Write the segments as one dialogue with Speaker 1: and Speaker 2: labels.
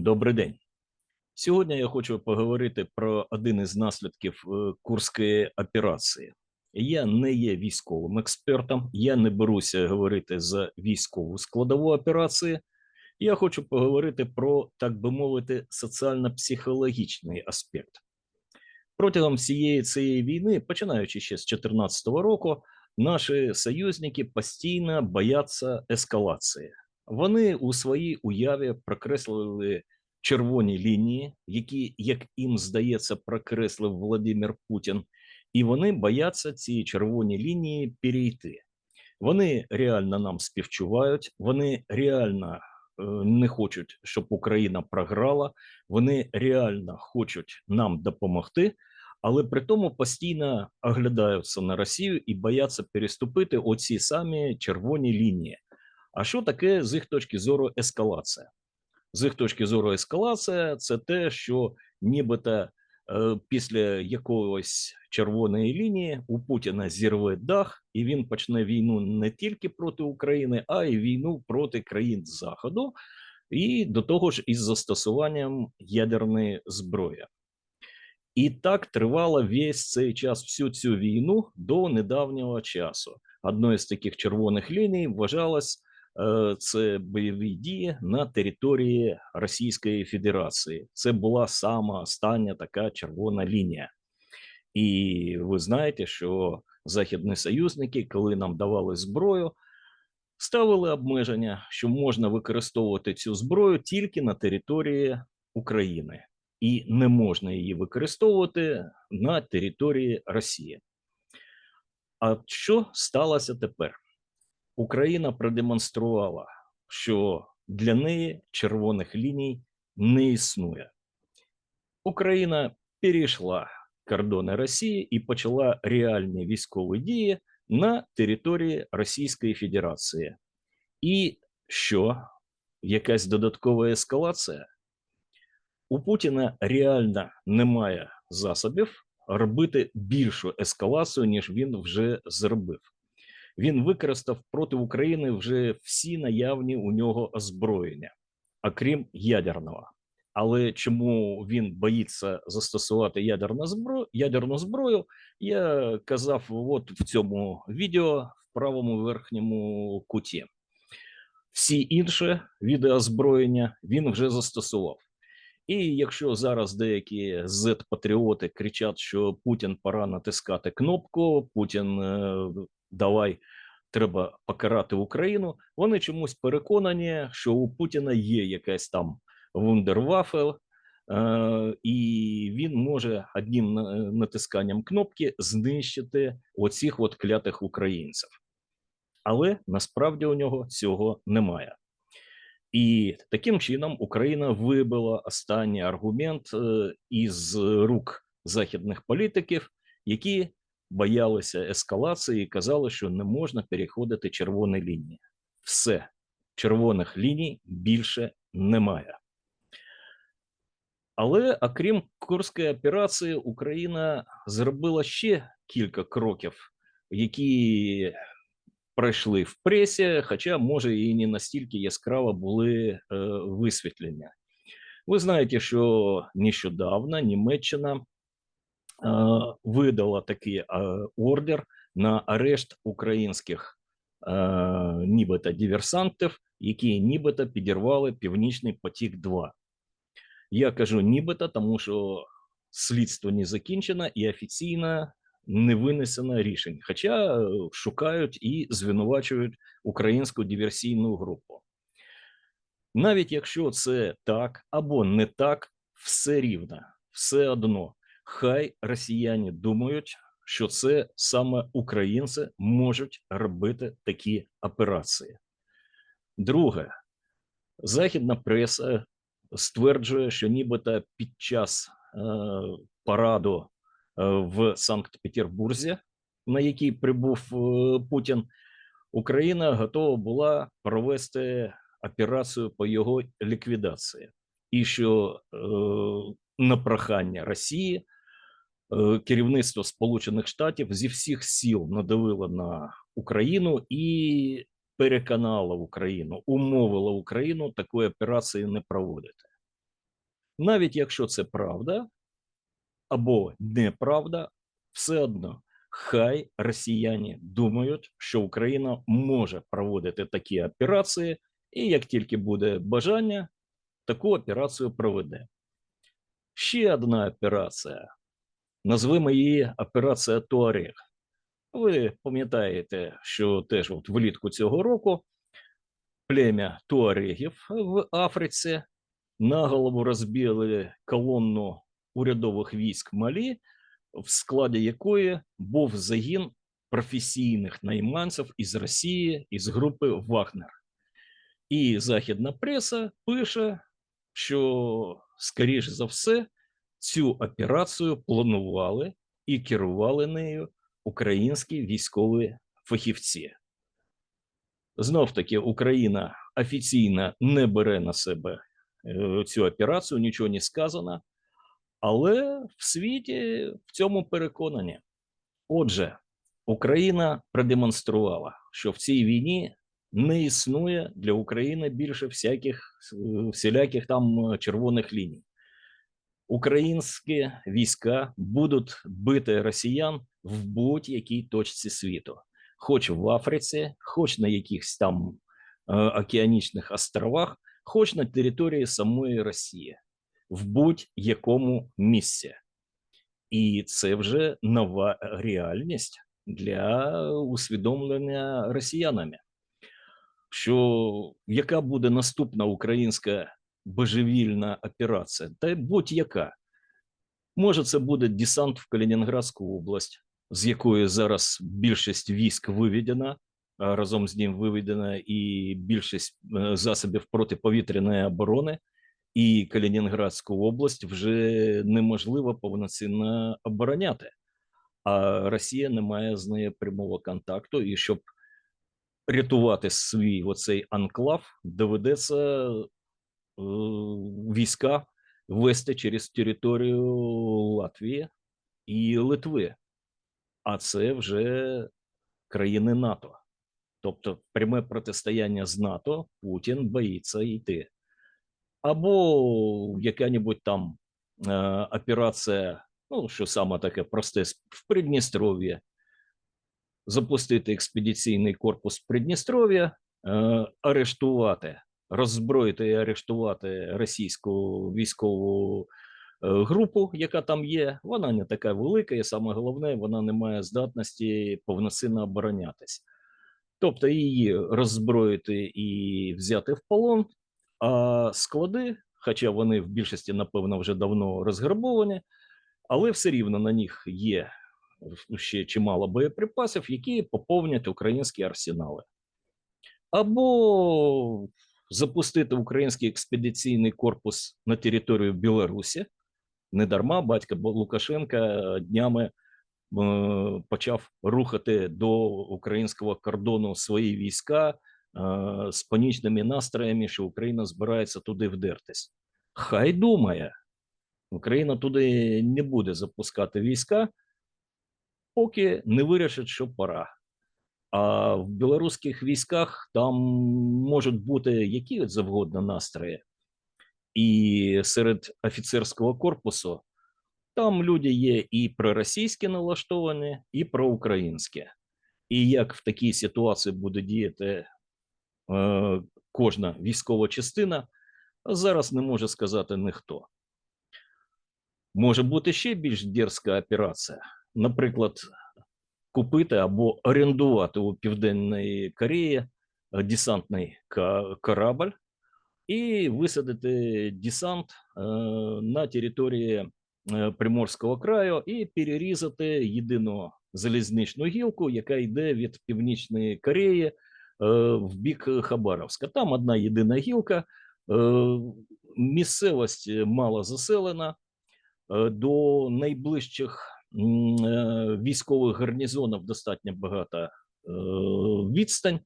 Speaker 1: Добрий день. Сьогодні я хочу поговорити про один із наслідків е, Курської операції. Я не є військовим експертом, я не беруся говорити за військову складову операції. Я хочу поговорити про, так би мовити, соціально-психологічний аспект. Протягом всієї цієї війни, починаючи ще з 2014 року, наші союзники постійно бояться ескалації. Вони у своїй уяві прокреслили червоні лінії, які, як їм здається, прокреслив Володимир Путін, і вони бояться ці червоні лінії перейти. Вони реально нам співчувають, вони реально е, не хочуть, щоб Україна програла, вони реально хочуть нам допомогти, але при тому постійно оглядаються на Росію і бояться переступити оці самі червоні лінії. А що таке з їх точки зору ескалація? З їх точки зору ескалація це те, що нібито е, після якоїсь червоної лінії у Путіна зірве дах, і він почне війну не тільки проти України, а й війну проти країн Заходу, і до того ж із застосуванням ядерної зброї. І так тривало весь цей час всю цю війну до недавнього часу. Одною з таких червоних ліній вважалось Е, це бойові дії на території Російської Федерації. Це була сама остання така червона лінія. І ви знаєте, що західні союзники, коли нам давали зброю, ставили обмеження, що можна використовувати цю зброю тільки на території України, і не можна її використовувати на території Росії. А що сталося тепер? Україна продемонструвала, що для неї червоних ліній не існує. Україна перейшла кордони Росії і почала реальні військові дії на території Російської Федерації. І що? Якась додаткова ескалація? У Путіна реально немає засобів робити більшу ескалацію, ніж він вже зробив він використав проти України вже всі наявні у нього озброєння, окрім ядерного. Але чому він боїться застосувати ядерну зброю, ядерну зброю, я казав от в цьому відео в правому верхньому куті. Всі інші види озброєння він вже застосував. І якщо зараз деякі Z-патріоти кричать, що Путін пора натискати кнопку, Путін е, давай треба покарати Україну. Вони чомусь переконані, що у Путіна є якась там вундервафел, е, і він може одним натисканням кнопки знищити оцих от клятих українців. Але насправді у нього цього немає. І таким чином Україна вибила останній аргумент е, із рук західних політиків, які боялися ескалації і казали, що не можна переходити червоні лінії. Все, червоних ліній більше немає. Але окрім Курської операції, Україна зробила ще кілька кроків, які пройшли в пресі, хоча, може, і не настільки яскраво були е, висвітлення. Ви знаєте, що нещодавно Німеччина видала такий ордер на арешт українських нібито диверсантів, які нібито підірвали Північний потік. 2 я кажу нібито, тому що слідство не закінчено і офіційно не винесено рішень, хоча шукають і звинувачують українську диверсійну групу. Навіть якщо це так або не так, все рівно, все одно Хай росіяни думають, що це саме українці можуть робити такі операції. Друге, західна преса стверджує, що нібито під час е, параду е, в Санкт-Петербурзі, на який прибув е, Путін, Україна готова була провести операцію по його ліквідації, і що е, на прохання Росії. Е, керівництво Сполучених Штатів зі всіх сіл надавило на Україну і переконало Україну, умовило Україну такої операції не проводити. Навіть якщо це правда або неправда, все одно хай росіяни думають, що Україна може проводити такі операції, і як тільки буде бажання, таку операцію проведе. Ще одна операція. Назвемо її операція Туарег. Ви пам'ятаєте, що теж от влітку цього року плем'я Туарегів в Африці наголову розбили колонну урядових військ Малі, в складі якої був загін професійних найманців із Росії із групи Вагнер. І західна преса пише, що, скоріш за все, цю операцію планували і керували нею українські військові фахівці. Знов таки, Україна офіційно не бере на себе е, цю операцію, нічого не сказано, але в світі в цьому переконані. Отже, Україна продемонструвала, що в цій війні не існує для України більше всяких е, всіляких там червоних ліній. Українські війська будуть бити росіян в будь-якій точці світу, хоч в Африці, хоч на якихось там е, океанічних островах, хоч на території самої Росії, в будь-якому місці. І це вже нова реальність для усвідомлення росіянами, що яка буде наступна українська божевільна операція, та будь-яка. Може, це буде десант в Калінінградську область, з якої зараз більшість військ виведена, а разом з ним виведена і більшість е, засобів протиповітряної оборони, і Калінінградську область вже неможливо повноцінно обороняти. А Росія не має з нею прямого контакту, і щоб рятувати свій оцей анклав, доведеться війська вести через територію Латвії і Литви, а це вже країни НАТО. Тобто, пряме протистояння з НАТО Путін боїться йти. Або яка-небудь там е, операція, ну що саме таке просте в Придністров'ї, запустити експедиційний корпус Придністров'я, е, арештувати роззброїти і арештувати російську військову е, групу, яка там є. Вона не така велика, і саме головне, вона не має здатності повноцінно оборонятися. Тобто її роззброїти і взяти в полон, а склади, хоча вони в більшості, напевно, вже давно розграбовані, але все рівно на них є ще чимало боєприпасів, які поповнять українські арсенали. Або запустити український експедиційний корпус на територію Білорусі. Не дарма батько Лукашенка днями е, почав рухати до українського кордону свої війська е, з панічними настроями, що Україна збирається туди вдертись. Хай думає, Україна туди не буде запускати війська, поки не вирішить, що пора. А в білоруських військах там можуть бути які завгодно настрої, і серед офіцерського корпусу там люди є і проросійські налаштовані, і проукраїнські. І як в такій ситуації буде діяти е, кожна військова частина, зараз не може сказати ніхто. Може бути ще більш дерзка операція. Наприклад, купити або орендувати у Південної Кореї е, десантний корабль і висадити десант е, на території е, Приморського краю і перерізати єдину залізничну гілку, яка йде від Північної Кореї в бік Хабаровська. Там одна єдина гілка, місцевість мало заселена. До найближчих військових гарнізонів достатньо багато е, відстань,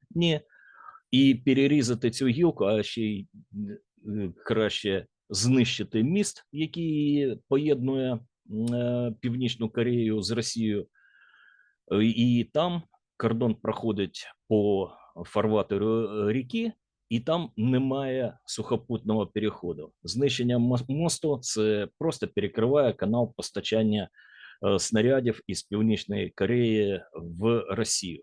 Speaker 1: і перерізати цю гілку, а ще й е, краще знищити міст, який поєднує Північну Корею з Росією, і там кордон проходить по фарватеру ріки, і там немає сухопутного переходу. Знищення мосту це просто перекриває канал постачання е, снарядів із Північної Кореї в Росію.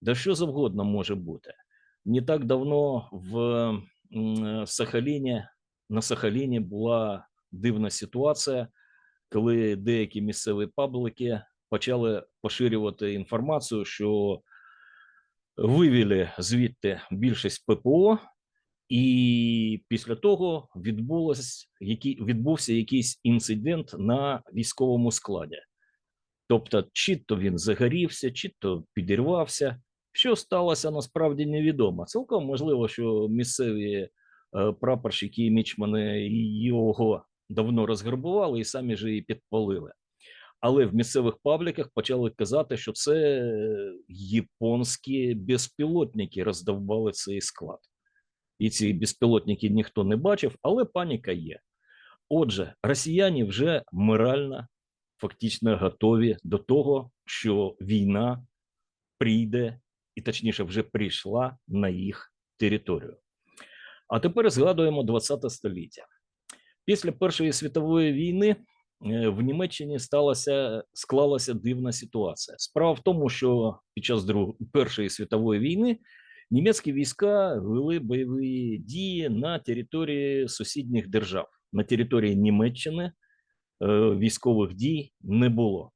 Speaker 1: Да що завгодно може бути. Не так давно в Сахаліні, на Сахаліні була дивна ситуація, коли деякі місцеві паблики почали поширювати інформацію, що вивели звідти більшість ППО, і після того відбулось, відбувся якийсь інцидент на військовому складі. Тобто, чи то він загорівся, чи то підірвався. Що сталося насправді невідомо. Цілком можливо, що місцеві е, прапорщики і мічмани його давно розграбували і самі ж її підпалили. Але в місцевих пабліках почали казати, що це японські безпілотники роздовбали цей склад. І ці безпілотники ніхто не бачив, але паніка є. Отже, росіяни вже морально фактично готові до того, що війна прийде, і точніше, вже прийшла на їх територію. А тепер згадуємо 20 століття. Після Першої світової війни е, в Німеччині сталася склалася дивна ситуація. Справа в тому, що під час Друг... Першої світової війни німецькі війська вели бойові дії на території сусідніх держав. На території Німеччини е, військових дій не було.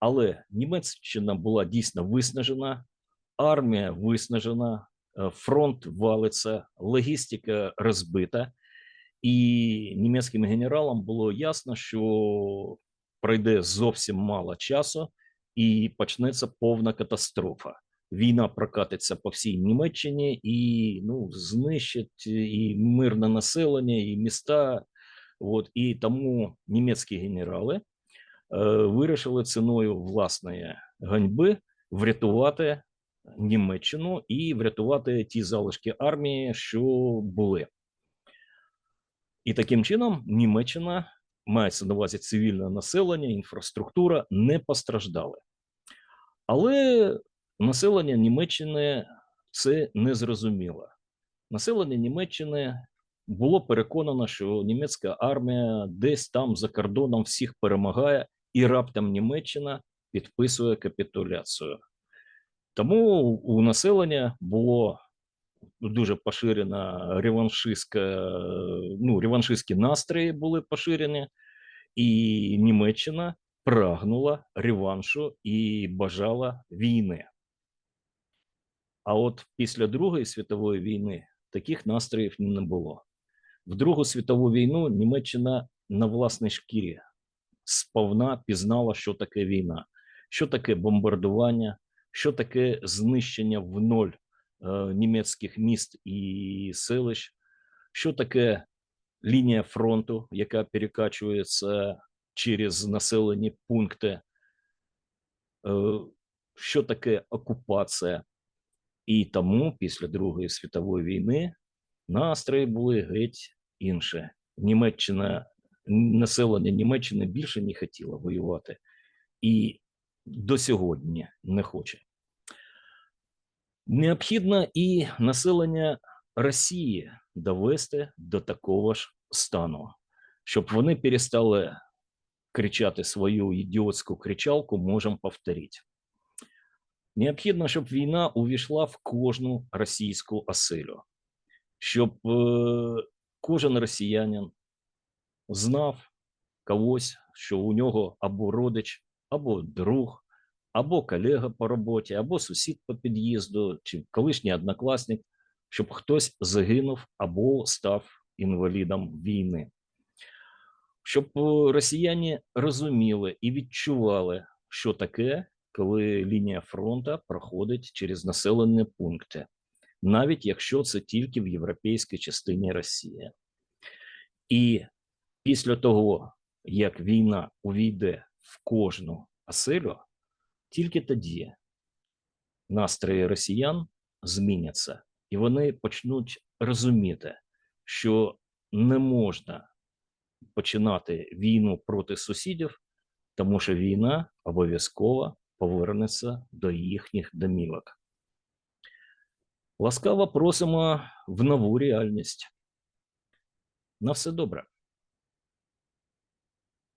Speaker 1: Але Німеччина була дійсно виснажена, армія виснажена, е, фронт валиться, логістика розбита, і німецьким генералам було ясно, що пройде зовсім мало часу, і почнеться повна катастрофа. Війна прокатиться по всій Німеччині і ну, знищить і мирне населення, і міста. От, і тому німецькі генерали е, вирішили ціною власної ганьби врятувати Німеччину і врятувати ті залишки армії, що були. І таким чином Німеччина мається на увазі цивільне населення, інфраструктура не постраждали. Але населення Німеччини це не зрозуміло. Населення Німеччини було переконано, що німецька армія десь там за кордоном всіх перемагає, і раптом Німеччина підписує капітуляцію. Тому у населення було дуже поширена реваншистська, ну, реваншистські настрої були поширені, і Німеччина прагнула реваншу і бажала війни. А от після Другої світової війни таких настроїв не було. В Другу світову війну Німеччина на власній шкірі сповна пізнала, що таке війна, що таке бомбардування, що таке знищення в ноль е, німецьких міст і селищ, що таке лінія фронту, яка перекачується через населені пункти, е, що таке окупація. І тому після Другої світової війни настрої були геть інші. Німеччина, населення Німеччини більше не хотіло воювати і до сьогодні не хоче. Необхідно і населення Росії довести до такого ж стану, щоб вони перестали кричати свою ідіотську кричалку можемо повторити. Необхідно, щоб війна увійшла в кожну російську оселю, щоб е, кожен росіянин знав когось, що у нього або родич, або друг, або колега по роботі, або сусід по під'їзду, чи колишній однокласник, щоб хтось загинув або став інвалідом війни. Щоб е, росіяни розуміли і відчували, що таке коли лінія фронту проходить через населені пункти, навіть якщо це тільки в європейській частині Росії. І після того, як війна увійде в кожну оселю, тільки тоді настрої росіян зміняться, і вони почнуть розуміти, що не можна починати війну проти сусідів, тому що війна обов'язково повернеться до їхніх домівок. Ласкаво просимо в нову реальність. На все добре.